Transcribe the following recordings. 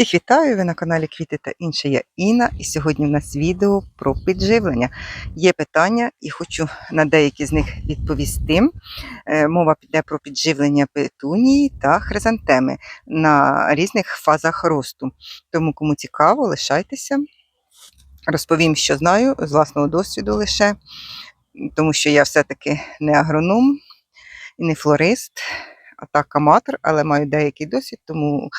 Всіх вітаю! Ви на каналі Квіти та інше. Я Інна, і сьогодні в нас відео про підживлення. Є питання, і хочу на деякі з них відповісти. Е, Мова піде про підживлення петунії та хризантеми на різних фазах росту. Тому, кому цікаво, лишайтеся. Розповім, що знаю з власного досвіду лише, тому що я все-таки не агроном і не флорист, а так аматор, але маю деякий досвід, тому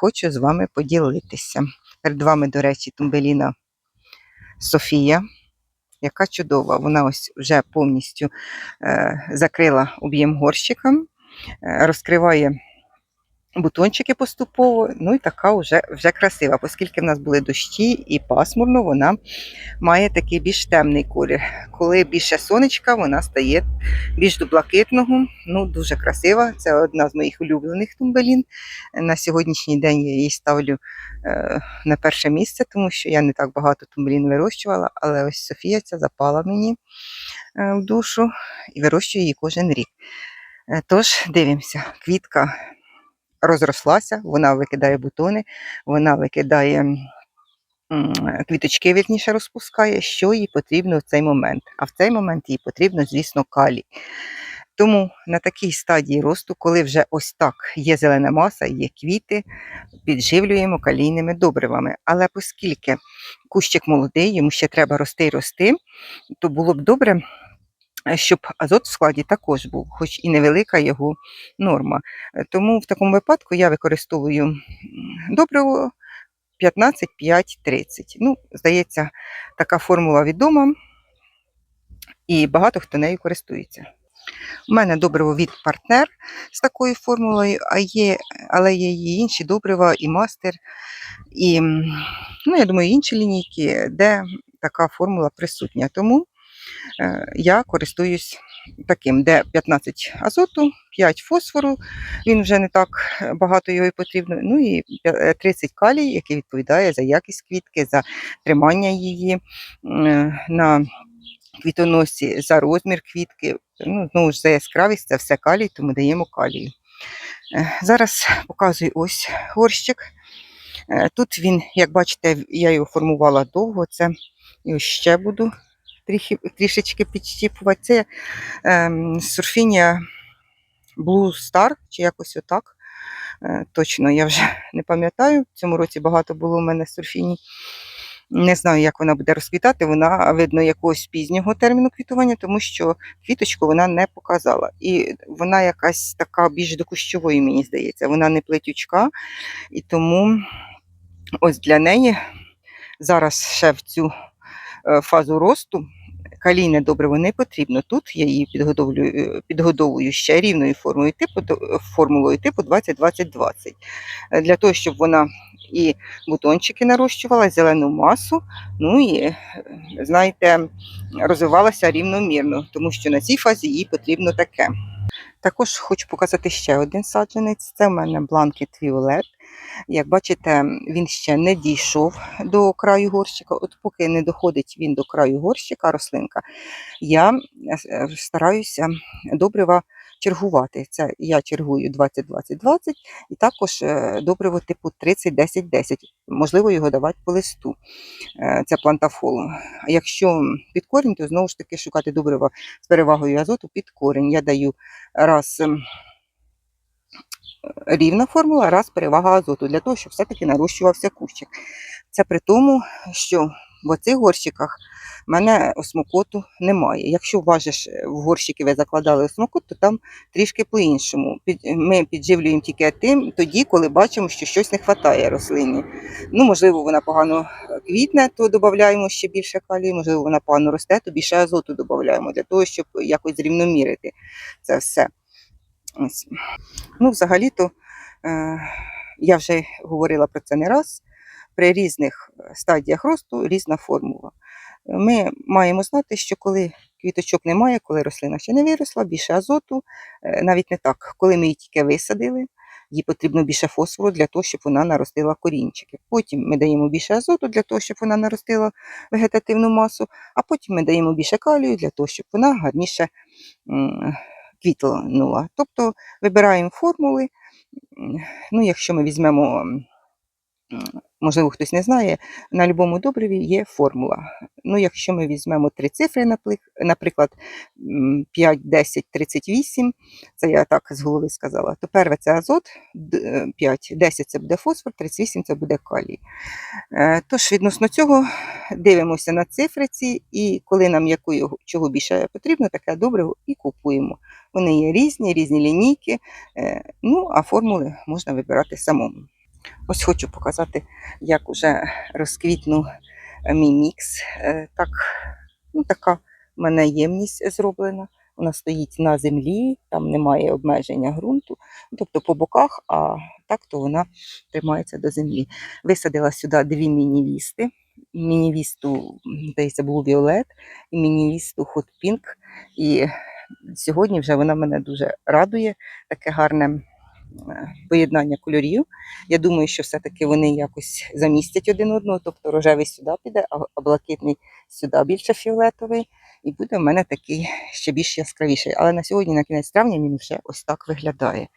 хочу з вами поділитися. Перед вами, до речі, тумбеліна Софія, яка чудова. Вона ось вже повністю е, закрила об'єм горщика, е, розкриває бутончики поступово, ну і така вже, вже красива. Оскільки в нас були дощі і пасмурно, вона має такий більш темний колір. Коли більше сонечка, вона стає більш до блакитного. Ну, дуже красива. Це одна з моїх улюблених тумбелін. На сьогоднішній день я її ставлю е, на перше місце, тому що я не так багато тумбелін вирощувала, але ось Софія ця запала мені е, в душу і вирощую її кожен рік. Е, Тож дивимося, квітка розрослася, вона викидає бутони, вона викидає квіточки, вірніше розпускає, що їй потрібно в цей момент. А в цей момент їй потрібно, звісно, калій. Тому на такій стадії росту, коли вже ось так є зелена маса, є квіти, підживлюємо калійними добривами. Але оскільки кущик молодий, йому ще треба рости і рости, то було б добре, е, щоб азот в складі також був, хоч і невелика його норма. Е, Тому в такому випадку я використовую добриво 15, 5, 30. Ну, здається, така формула відома, і багато хто нею користується. У мене добриво від партнер з такою формулою, а є, але є і інші добрива, і мастер, і ну, я думаю, інші лінійки, де така формула присутня. Тому я користуюсь таким, де 15 азоту, 5 фосфору, він вже не так багато його і потрібно. Ну і е, 30 калій, який відповідає за якість квітки, за тримання її е, на квітоносі, за розмір квітки. Ну, знову ж за яскравість, це все калій, тому даємо калію. Е, Зараз показую ось горщик. Е, Тут він, як бачите, я його формувала довго. Це і ось ще буду трішки, трішечки підщіпувати. Це ем, сурфінія Blue Star, чи якось отак. Е, Точно, я вже не пам'ятаю. В цьому році багато було у мене сурфіній. Не знаю, як вона буде розквітати. Вона, видно, якогось пізнього терміну квітування, тому що квіточку вона не показала. І вона якась така більш до кущової, мені здається. Вона не плетючка. І тому ось для неї зараз ще в цю е, фазу росту калійне добриво не потрібно. Тут я її підготовлюю, е, підгодовую ще рівною формою типу, формулою типу 20-20-20. Е, Для того, щоб вона і бутончики нарощувала, зелену масу, ну і, е, знаєте, розвивалася рівномірно, тому що на цій фазі їй потрібно таке. Також хочу показати ще один саджанець. Це в мене Blanket Violet. Як бачите, він ще не дійшов до краю горщика. От поки не доходить він до краю горщика, рослинка, я е, стараюся добрива чергувати. Це я чергую 20-20-20 і також е, добриво типу 30-10-10. Можливо, його давати по листу. Е, Це плантафол. Якщо під корінь, то знову ж таки шукати добрива з перевагою азоту під корінь. Я даю раз рівна формула, раз перевага азоту, для того, щоб все-таки нарощувався кущик. Це при тому, що в оцих горщиках в мене осмокоту немає. Якщо важиш е, в горщики, ви закладали осмокот, то там трішки по-іншому. Ми підживлюємо тільки тим, тоді, коли бачимо, що щось не вистачає рослині. Ну, можливо, вона погано квітне, то додаємо ще більше калію, можливо, вона погано росте, то більше азоту додаємо для того, щоб якось зрівномірити це все. Ось. Ну, взагалі-то, е, я вже говорила про це не раз. При різних е, стадіях росту різна формула. Ми маємо знати, що коли квіточок немає, коли рослина ще не виросла, більше азоту, е, навіть не так, коли ми її тільки висадили, їй потрібно більше фосфору для того, щоб вона наростила корінчики. Потім ми даємо більше азоту для того, щоб вона наростила вегетативну масу, а потім ми даємо більше калію для того, щоб вона гарніше квітнула. Тобто вибираємо формули. Ну, якщо ми візьмемо можливо, хтось не знає, на будь-якому добриві є формула. Ну, якщо ми візьмемо три цифри, наприклад, 5, 10, 38, це я так з голови сказала, то перше це азот, е, 5, 10 це буде фосфор, 38 це буде калій. Е, Тож, відносно цього, дивимося на цифри ці, і коли нам якої, чого більше потрібно, таке добриво і купуємо. Вони є різні, різні лінійки, е, ну, а формули можна вибирати самому. Ось хочу показати, як уже розквітнув мій мікс. Е, Так, ну, така в мене ємність зроблена. Вона стоїть на землі, там немає обмеження ґрунту, ну, тобто по боках, а так то вона тримається до землі. Висадила сюди дві мінівісти. Мінівісту, здається, був Віолет, і мінівісту Pink. І сьогодні вже вона мене дуже радує, таке гарне поєднання кольорів. Я думаю, що все-таки вони якось замістять один одного, тобто рожевий сюди піде, а блакитний сюди більше фіолетовий. І буде в мене такий ще більш яскравіший. Але на сьогодні, на кінець травня, він вже ось так виглядає.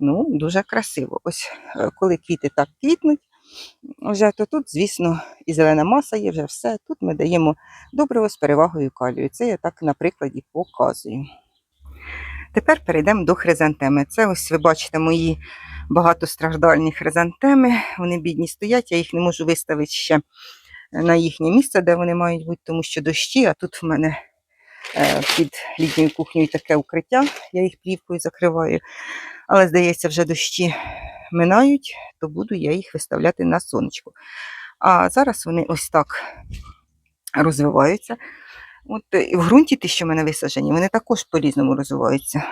Ну, дуже красиво. Ось е, коли квіти так квітнуть, вже, то тут, звісно, і зелена маса є, вже все. Тут ми даємо добриво з перевагою калію. Це я так на прикладі показую. Тепер перейдемо до хризантеми. Це ось ви бачите мої багатостраждальні хризантеми. Вони бідні стоять, я їх не можу виставити ще на їхнє місце, де вони мають бути, тому що дощі, а тут в мене е, під літньою кухнею таке укриття, я їх плівкою закриваю. Але, здається, вже дощі минають, то буду я їх виставляти на сонечко. А зараз вони ось так розвиваються. От е, і в ґрунті ті, що в мене висаджені, вони також по-різному розвиваються.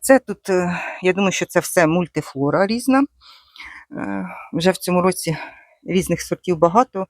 Це тут, е, я думаю, що це все мультифлора різна. Е, Вже в цьому році різних сортів багато.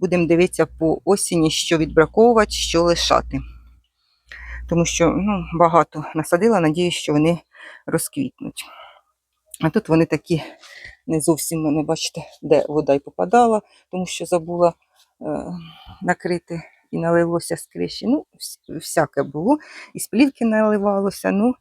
Будемо дивитися по осені, що відбраковувати, що лишати. Тому що ну, багато насадила, надіюсь, що вони розквітнуть. А тут вони такі не зовсім мене, бачите, де вода й попадала, тому що забула е, накрити і налилося з криші. Ну, всяке було. І з плівки наливалося. Ну,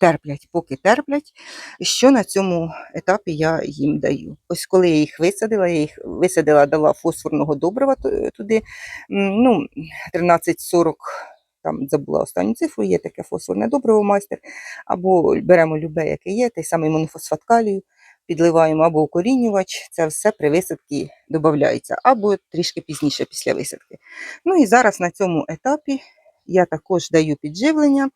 терплять, поки терплять. Що на цьому етапі я їм даю? Ось коли я їх висадила, я їх висадила, дала фосфорного добрива туди. Ну, 13-40, там забула останню цифру, є таке фосфорне добриво майстер. Або беремо любе, яке є, той самий монофосфат калію, підливаємо або укорінювач, це все при висадці додається, або трішки пізніше після висадки. Ну і зараз на цьому етапі я також даю підживлення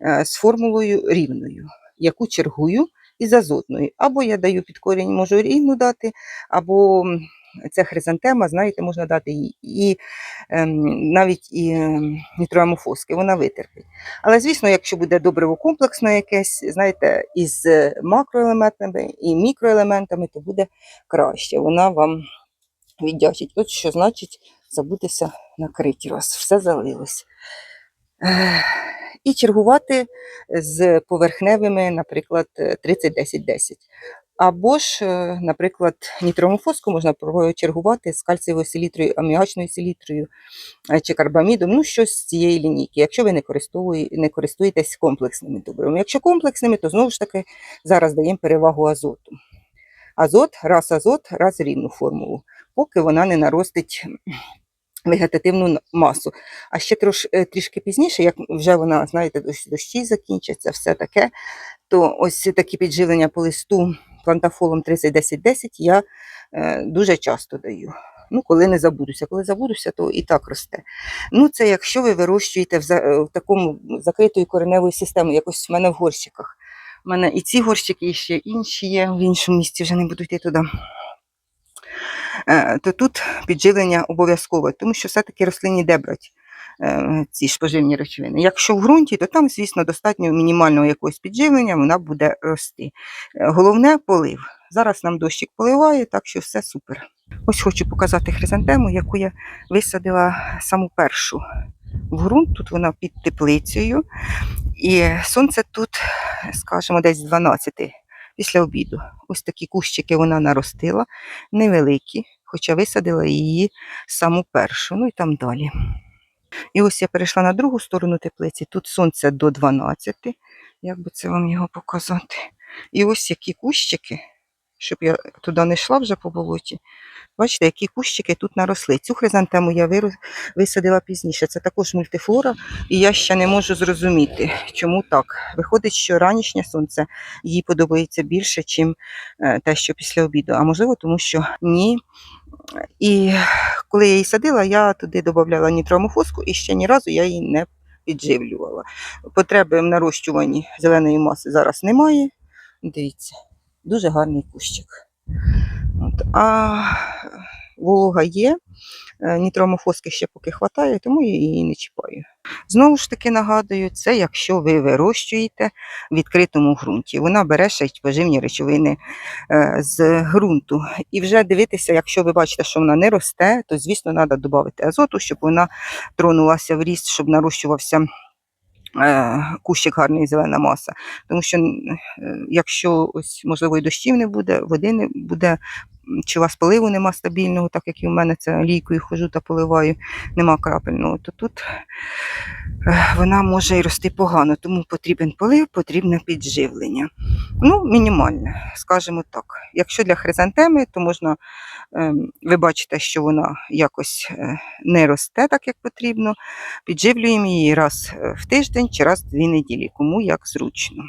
е, з формулою рівною, яку чергую із азотною. Або я даю під корінь, можу рівну дати, або це хризантема, знаєте, можна дати і, і ем, навіть і ем, нітроамофоски, вона витерпить. Але, звісно, якщо буде добриво комплексно якесь, знаєте, із макроелементами і мікроелементами, то буде краще. Вона вам віддячить. От що значить забутися накриті вас, все залилось. І чергувати з поверхневими, наприклад, 30-10-10. Або ж, е, наприклад, нітромофоску можна чергувати з кальцієвою селітрою, аміачною селітрою е, чи карбамідом, ну щось з цієї лінійки, якщо ви не, не користуєтесь комплексними добривами. Якщо комплексними, то знову ж таки зараз даємо перевагу азоту. Азот, раз азот, раз рівну формулу, поки вона не наростить вегетативну масу. А ще трош, е, трішки пізніше, як вже вона, знаєте, дощі закінчаться, все таке, то ось такі підживлення по листу плантафолом 30-10-10 я е, дуже часто даю. Ну, коли не забудуся. Коли забудуся, то і так росте. Ну, це якщо ви вирощуєте в, за- е, в такому закритою кореневою системою, якось в мене в горщиках. У мене і ці горщики, і ще інші є в іншому місці, вже не буду йти туди. Е, То тут підживлення обов'язкове, тому що все-таки рослині де брать ці ж поживні речовини. Якщо в ґрунті, то там, звісно, достатньо мінімального якогось підживлення, вона буде рости. Е, Головне полив. Зараз нам дощик поливає, так що все супер. Ось хочу показати хризантему, яку я висадила саму першу в ґрунт. Тут вона під теплицею. І сонце тут, скажімо, десь з 12 після обіду. Ось такі кущики вона наростила, невеликі, хоча висадила її саму першу, ну і там далі. І ось я перейшла на другу сторону теплиці. Тут сонце до 12, як би це вам його показати. І ось які кущики, щоб я туди не йшла вже по болоті. Бачите, які кущики тут наросли. Цю хризантему я висадила пізніше. Це також мультифлора, і я ще не можу зрозуміти, чому так. Виходить, що ранішнє сонце їй подобається більше, ніж те, що після обіду. А можливо, тому що ні. І коли я її садила, я туди додавала нітромофоску і ще ні разу я її не підживлювала. Потреби в нарощуванні зеленої маси зараз немає. Дивіться, дуже гарний кущик. От. А волога є, е, нітромофоски ще поки хватає, тому я її не чіпаю. Знову ж таки нагадую, це якщо ви вирощуєте в відкритому ґрунті. Вона бере ще поживні речовини е, з ґрунту. І вже дивитися, якщо ви бачите, що вона не росте, то звісно треба додати азоту, щоб вона тронулася в ріст, щоб нарощувався. е, Кущик гарний зелена маса. Тому що якщо ось, можливо, і дощів не буде, води не буде, чи у вас поливу нема стабільного, так як і в мене це лійкою хожу та поливаю, нема крапельного, то тут е, вона може і рости погано, тому потрібен полив, потрібне підживлення. Ну, мінімальне, скажімо так. Якщо для хризантеми, то можна, ем, ви бачите, що вона якось е, не росте так, як потрібно. Підживлюємо її раз е, в тиждень чи раз в дві неділі, кому як зручно.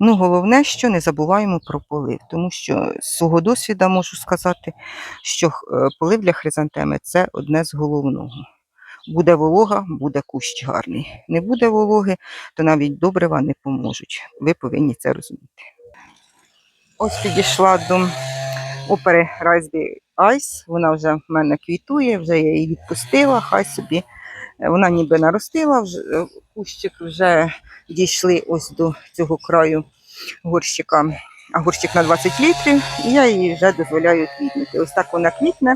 Ну, головне, що не забуваємо про полив, тому що з свого досвіду можу сказати, що е, полив для хризантеми це одне з головного. Буде волога, буде кущ гарний. Не буде вологи, то навіть добрива не поможуть. Ви повинні це розуміти. Ось підійшла до опери Raspberry Ice. Вона вже в мене квітує, вже я її відпустила, хай собі. Вона ніби наростила, вже, е, кущик вже дійшли ось до цього краю горщика. А горщик на 20 літрів, і я її вже дозволяю квітнути. Ось так вона квітне.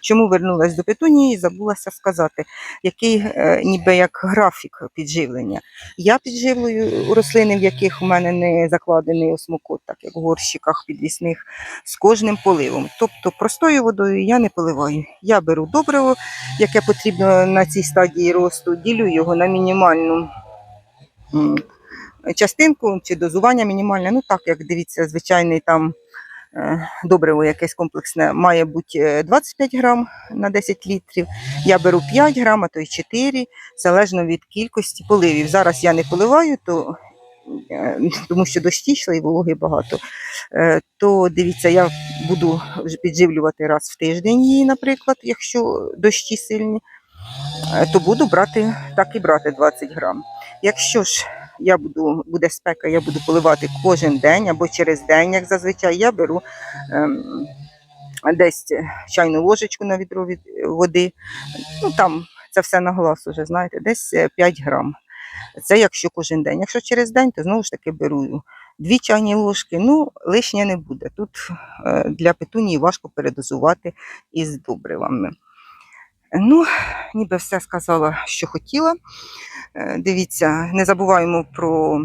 Чому вернулась до петунії, забулася сказати, який е, ніби як графік підживлення. Я підживлюю рослини, в яких у мене не закладений осмокот, так як в горщиках підвісних, з кожним поливом. Тобто простою водою я не поливаю. Я беру добриво, яке потрібно на цій стадії росту, ділю його на мінімальну частинку чи дозування мінімальне. Ну так, як дивіться, звичайний там е, добриво якесь комплексне має бути е, 25 грам на 10 літрів. Я беру 5 грам, а то й 4, залежно від кількості поливів. Зараз я не поливаю, то, е, тому що дощі йшли і вологи багато. Е, То дивіться, я буду підживлювати раз в тиждень її, наприклад, якщо дощі сильні, е, то буду брати, так і брати 20 грам. Якщо ж я буду, буде спека, я буду поливати кожен день або через день, як зазвичай, я беру ем, десь чайну ложечку на відро від води. Ну там це все на глаз уже, знаєте, десь е, 5 грам. Це якщо кожен день. Якщо через день, то знову ж таки беру дві чайні ложки. Ну, лишнє не буде. Тут е, для петунії важко передозувати із добривами. Ну, ніби все сказала, що хотіла. Е, Дивіться, не забуваємо про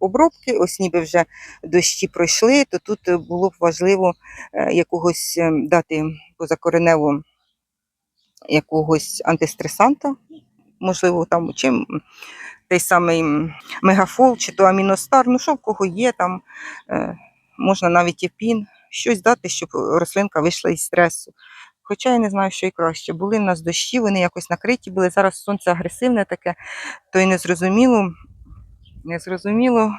обробки. Ось ніби вже дощі пройшли, то тут було б важливо е, якогось е, дати позакоренево якогось антистресанта, можливо, там чим той самий мегафол чи то аміностар, ну що в кого є, там можна навіть і пін, щось дати, щоб рослинка вийшла із стресу. Хоча я не знаю, що і краще. Були в нас дощі, вони якось накриті були. Зараз сонце агресивне таке, то й не зрозуміло, не зрозуміло,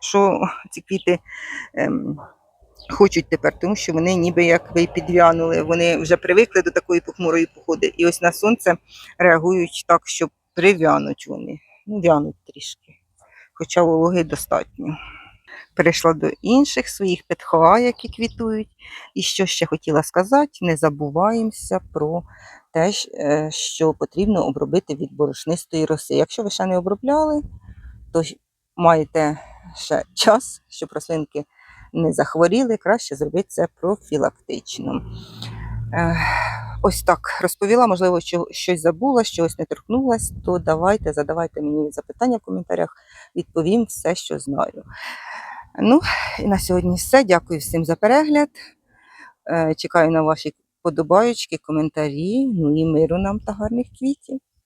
що ці квіти ем, хочуть тепер, тому що вони ніби як ви підв'янули, вони вже привикли до такої похмурої походи. І ось на сонце реагують так, що прив'януть вони. Ну, в'януть трішки. Хоча вологи достатньо. Перейшла до інших своїх петхоа, які квітують. І що ще хотіла сказати, не забуваємося про те, е, що потрібно обробити від борошнистої роси. Якщо ви ще не обробляли, то маєте ще час, щоб рослинки не захворіли, краще зробити це профілактично. Е, Ось так розповіла, можливо, що щось забула, щось не торкнулась, то давайте, задавайте мені запитання в коментарях, відповім все, що знаю. Ну, і на сьогодні все. Дякую всім за перегляд. Е, Чекаю на ваші подобаючки, коментарі. Ну і миру нам та гарних квітів.